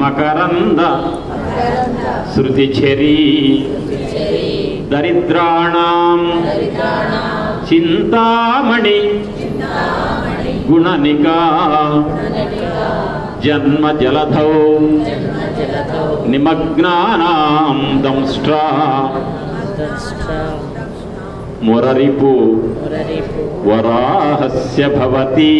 మకరంద శృతిచరీ దరిద్రాణం చింతామణి గుణనికా జన్మ జలధౌ నిమగ్నానాం దంష్ట్రా మురరిపు వరాహస్య భవతి.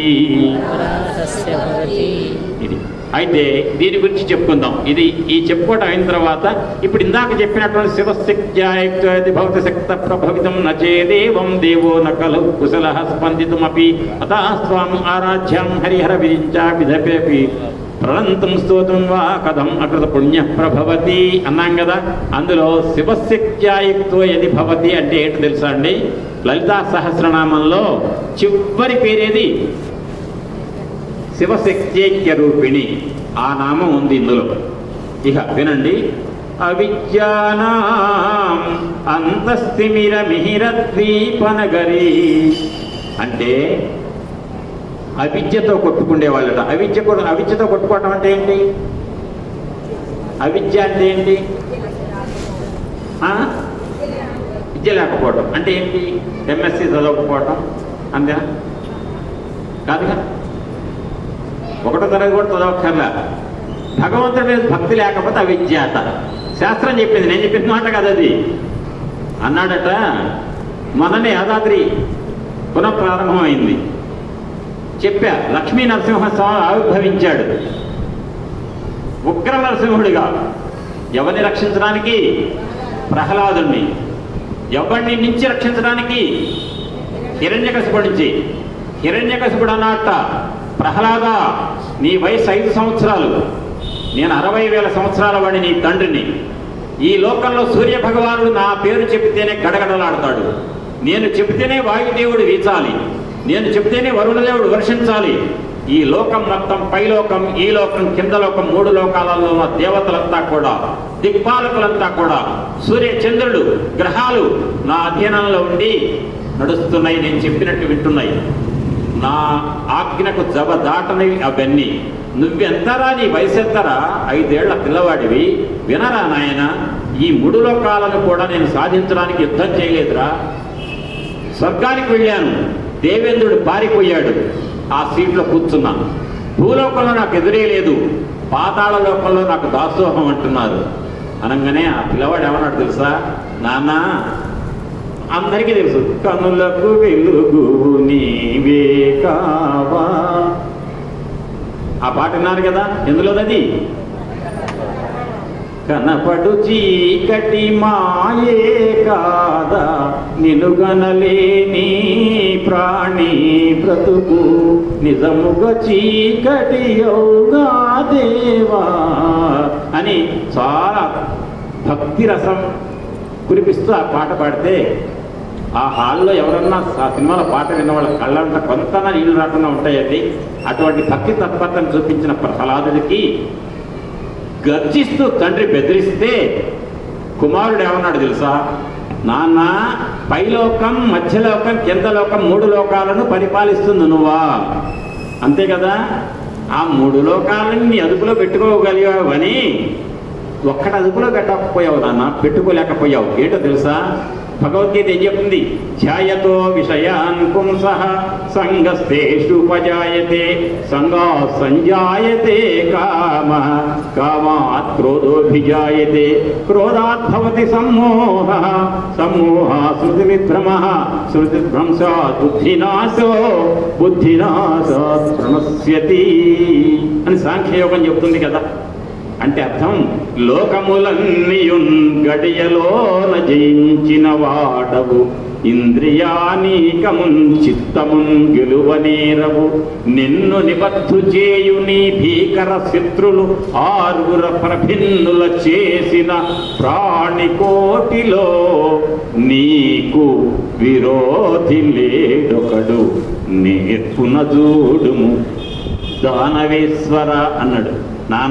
ఇది. అయితే దీని గురించి చెప్పుకుందాం. ఇది ఈ చెప్పుకోవటం అయిన తర్వాత ఇప్పుడు ఇందాక చెప్పినటువంటి శివశక్త్యాయుక్తి భవత శక్త ప్రభవితం నచేదేవం దేవో నకలు కుశల స్పందితుమపి అతాస్వాం ఆరాధ్యం హరిహర విరించా విధపేపి. ప్రణంతం స్తోత్రం వా కథం అకృత పుణ్య ప్రభవతి అన్నాం కదా. అందులో శివశక్త్యాయుక్తో ఎది భవతి అంటే ఏంటో తెలుసా అండి? లలితా సహస్రనామంలో చివరి పేరేది శివశక్త్యైక్య రూపిణి ఆ నామం ఉంది ఇందులో. ఇక వినండి. అవిద్యానాం అంతస్థిమిర మిహిర ద్వీపనగరి అంటే అవిద్యతో కొట్టుకుండే వాళ్ళట అవిద్య అవిద్యతో కొట్టుకోవటం అంటే ఏంటి? అవిద్య అంటే ఏంటి? విద్య లేకపోవడం అంటే ఏంటి? ఎంఎస్సి చదవకపోవటం. అంతేనా? కాదుగా? ఒకటో తరగతి కూడా చదవక్కర్లా. భగవంతుడి మీద భక్తి లేకపోతే అవిజ్ఞాత శాస్త్రం చెప్పింది నేను చెప్పిన మాట కదా అది. అన్నాడట మొన్ననే యాదాద్రి పునఃప్రారంభమైంది. చెప్పా లక్ష్మీ నరసింహస్వామి ఆవిర్భవించాడు. ఉగ్ర నరసింహుడిగా ఎవరిని రక్షించడానికి? ప్రహ్లాదుణ్ణి. ఎవరిని నుంచి రక్షించడానికి? హిరణ్యకశిపుడి నుంచి. హిరణ్యకశిపుడు అన్నట్ట ప్రహ్లాద నీ వయసు ఐదు సంవత్సరాలు. నేను అరవై వేల సంవత్సరాల వాడి నీ తండ్రిని. ఈ లోకంలో సూర్య భగవానుడు నా పేరు చెబితేనే గడగడలాడతాడు. నేను చెబితేనే వాయుదేవుడు వీచాలి. నేను చెబితేనే వరుణదేవుడు వర్షించాలి. ఈ లోకం మొత్తం పైలోకం ఈ లోకం కింద లోకం మూడు లోకాలలో ఉన్న దేవతలంతా కూడా దిక్పాలకులంతా కూడా సూర్య చంద్రుడు గ్రహాలు నా అధీనంలో ఉండి నడుస్తున్నాయి నేను చెప్పినట్టు వింటున్నాయి. నా ఆజ్ఞకు జబ దాటని అవన్నీ. నువ్వెంతరా నీ వయసు ఎంతరా ఐదేళ్ళ పిల్లవాడివి. వినరా నాయన ఈ మూడు లోకాలను కూడా నేను సాధించడానికి యుద్ధం చేయలేదురా. స్వర్గానికి వెళ్ళాను. దేవేంద్రుడు పారిపోయాడు. ఆ సీట్లో కూర్చున్నా. భూలోకంలో నాకు ఎదురే లేదు. పాతాళ లోకంలో నాకు దాసోహం అంటున్నారు. అనగానే ఆ పిల్లవాడు ఏమన్నాడు తెలుసా? నాన్న అందరికీ తెలుసు. కనులకు వెలుగు నీవే కావా. ఆ పాట విన్నారు కదా? ఎందులోదది కనపడు చీకటి మాయే కాదా. నిలుగనలేని ప్రాణి బ్రతుకు. నిజముగా చీకటి యోగా దేవా అని చాలా భక్తి రసం కురిపిస్తూ ఆ పాట పాడితే ఆ హాల్లో ఎవరన్నా ఆ సినిమాలో పాట విన్న వాళ్ళ కళ్ళంతా కొంత నీళ్ళు రాకుండా ఉంటాయండి. అటువంటి భక్తి తత్పరతను చూపించిన ప్రహ్లాదుడికి గర్జిస్తూ తండ్రి బెదిరిస్తే కుమారుడు ఏమన్నాడు తెలుసా? నాన్న పైలోకం మధ్యలోకం కింద లోకం మూడు లోకాలను పరిపాలిస్తుంది నువ్వా? అంతే కదా? ఆ మూడు లోకాలను నీ అదుపులో పెట్టుకోగలిగావు ఒక్కటి అదుపులో పెట్టకపోయావు నాన్న పెట్టుకోలేకపోయావు. ఏంటో తెలుసా? భగవద్గీత ఏం చెప్తుంది? ఛాయతో విషయాన్ పుంస సంగస్తేషుపజాయతే సంగా సంజాయతే కామ కామాత్ క్రోధోభిజాయతే క్రోధాత్ భవతి సమ్మోహ సమ్మోహ శృతి విభ్రమ శృతి భ్రంశాత్ బుద్ధినాశో బుద్ధినాశాత్ ప్రణశ్యతి అని సాంఖ్యయోగం చెప్తుంది కదా. అంటే అర్థం? లోకములన్నీయున్ గడియలోన జయించిన వాడవు. ఇంద్రియానీకమున్ చిత్తమున్ గెలువనేరవు నిన్ను నిబద్ధు చేయు నీ భీకర శత్రులు ఆరుగుర ప్రభిన్నుల చేసిన ప్రాణికోటిలో నీకు విరోధి లేడొకడు. నేర్పున చూడుము. దానవేశ్వర అన్నాడు. నాన్న